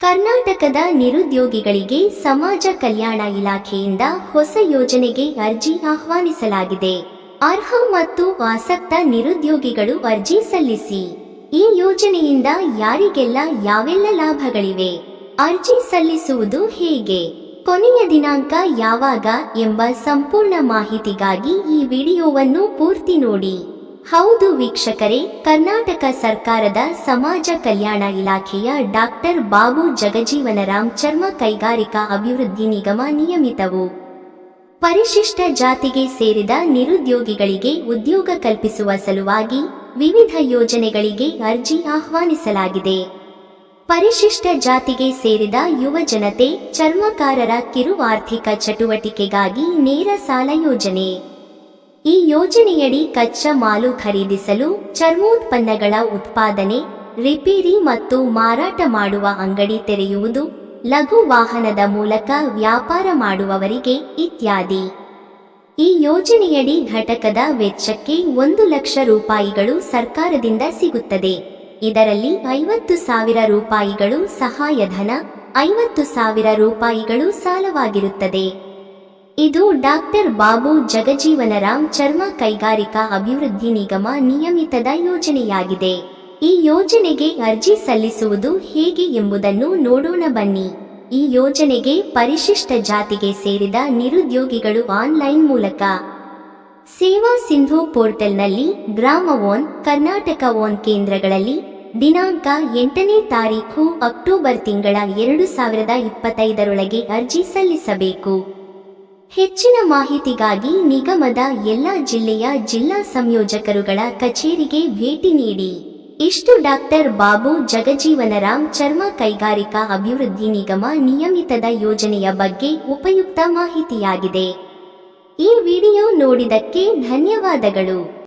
ಕರ್ನಾಟಕದ ನಿರುದ್ಯೋಗಿಗಳಿಗೆ ಸಮಾಜ ಕಲ್ಯಾಣ ಇಲಾಖೆಯಿಂದ ಹೊಸ ಯೋಜನೆಗೆ ಅರ್ಜಿ ಆಹ್ವಾನಿಸಲಾಗಿದೆ. ಅರ್ಹ ಮತ್ತು ಆಸಕ್ತ ನಿರುದ್ಯೋಗಿಗಳು ಅರ್ಜಿ ಸಲ್ಲಿಸಿ. ಈ ಯೋಜನೆಯಿಂದ ಯಾರಿಗೆಲ್ಲ ಯಾವೆಲ್ಲ ಲಾಭಗಳಿವೆ? ಅರ್ಜಿ ಸಲ್ಲಿಸುವುದು ಹೇಗೆ? ಕೊನೆಯ ದಿನಾಂಕ ಯಾವಾಗ ಎಂಬ ಸಂಪೂರ್ಣ ಮಾಹಿತಿಗಾಗಿ ಈ ವಿಡಿಯೋವನ್ನು ಪೂರ್ತಿ ನೋಡಿ. ಹೌದು ವೀಕ್ಷಕರೇ, ಕರ್ನಾಟಕ ಸರ್ಕಾರದ ಸಮಾಜ ಕಲ್ಯಾಣ ಇಲಾಖೆಯ ಡಾಕ್ಟರ್ ಬಾಬು ಜಗಜೀವನರಾಮ್ ಚರ್ಮ ಕೈಗಾರಿಕಾ ಅಭಿವೃದ್ಧಿ ನಿಗಮ ನಿಯಮಿತವು. ಪರಿಶಿಷ್ಟ ಜಾತಿಗೆ ಸೇರಿದ ನಿರುದ್ಯೋಗಿಗಳಿಗೆ ಉದ್ಯೋಗ ಕಲ್ಪಿಸುವ ಸಲುವಾಗಿ ವಿವಿಧ ಯೋಜನೆಗಳಿಗೆ ಅರ್ಜಿ ಆಹ್ವಾನಿಸಲಾಗಿದೆ. ಪರಿಶಿಷ್ಟ ಜಾತಿಗೆ ಸೇರಿದ ಯುವ ಜನತೆ ಚರ್ಮಕಾರರ ಕಿರು ಆರ್ಥಿಕ ಚಟುವಟಿಕೆಗಾಗಿ ನೇರ ಸಾಲ ಯೋಜನೆ. ಈ ಯೋಜನೆಯಡಿ ಕಚ್ಚಾ ಮಾಲು ಖರೀದಿಸಲು ಚರ್ಮೋತ್ಪನ್ನಗಳ ಉತ್ಪಾದನೆ, ರಿಪೇರಿ ಮತ್ತು ಮಾರಾಟ ಮಾಡುವ ಅಂಗಡಿ ತೆರೆಯುವುದು, ಲಘು ವಾಹನದ ಮೂಲಕ ವ್ಯಾಪಾರ ಮಾಡುವವರಿಗೆ ಇತ್ಯಾದಿ. ಈ ಯೋಜನೆಯಡಿ ಘಟಕದ ವೆಚ್ಚಕ್ಕೆ ಒಂದು ಲಕ್ಷ ರೂಪಾಯಿಗಳು ಸರ್ಕಾರದಿಂದ ಸಿಗುತ್ತದೆ. ಇದರಲ್ಲಿ ಐವತ್ತು ಸಾವಿರ ರೂಪಾಯಿಗಳು ಸಹಾಯಧನ, ಐವತ್ತು ಸಾವಿರ ರೂಪಾಯಿಗಳು ಸಾಲವಾಗಿರುತ್ತದೆ. ಇದು ಡಾಕ್ಟರ್ ಬಾಬು ಜಗಜೀವನರಾಮ್ ಚರ್ಮ ಕೈಗಾರಿಕಾ ಅಭಿವೃದ್ಧಿ ನಿಗಮ ನಿಯಮಿತದ ಯೋಜನೆಯಾಗಿದೆ. ಈ ಯೋಜನೆಗೆ ಅರ್ಜಿ ಸಲ್ಲಿಸುವುದು ಹೇಗೆ ಎಂಬುದನ್ನು ನೋಡೋಣ ಬನ್ನಿ. ಈ ಯೋಜನೆಗೆ ಪರಿಶಿಷ್ಟ ಜಾತಿಗೆ ಸೇರಿದ ನಿರುದ್ಯೋಗಿಗಳು ಆನ್ಲೈನ್ ಮೂಲಕ. ಸೇವಾ ಸಿಂಧು ಪೋರ್ಟಲ್ನಲ್ಲಿ ಗ್ರಾಮ ಓನ್, ಕರ್ನಾಟಕ ಓನ್ ಕೇಂದ್ರಗಳಲ್ಲಿ ದಿನಾಂಕ ಎಂಟನೇ ತಾರೀಖು ಅಕ್ಟೋಬರ್ ತಿಂಗಳ ಎರಡು ಸಾವಿರದ ಇಪ್ಪತ್ತೈದರೊಳಗೆ ಅರ್ಜಿ ಸಲ್ಲಿಸಬೇಕು. ಹೆಚ್ಚಿನ ಮಾಹಿತಿಗಾಗಿ ನಿಗಮದ ಎಲ್ಲ ಜಿಲ್ಲೆಯ ಜಿಲ್ಲಾ ಸಂಯೋಜಕರುಗಳ ಕಚೇರಿಗೆ ಭೇಟಿ ನೀಡಿ. ಇಷ್ಟು ಡಾಕ್ಟರ್ ಬಾಬು ಜಗಜೀವನರಾಮ್ ಚರ್ಮ ಕೈಗಾರಿಕಾ ಅಭಿವೃದ್ಧಿ ನಿಗಮ ನಿಯಮಿತದ ಯೋಜನೆಯ ಬಗ್ಗೆ ಉಪಯುಕ್ತ ಮಾಹಿತಿಯಾಗಿದೆ. ಈ ವಿಡಿಯೋ ನೋಡಿದಕ್ಕೆ ಧನ್ಯವಾದಗಳು.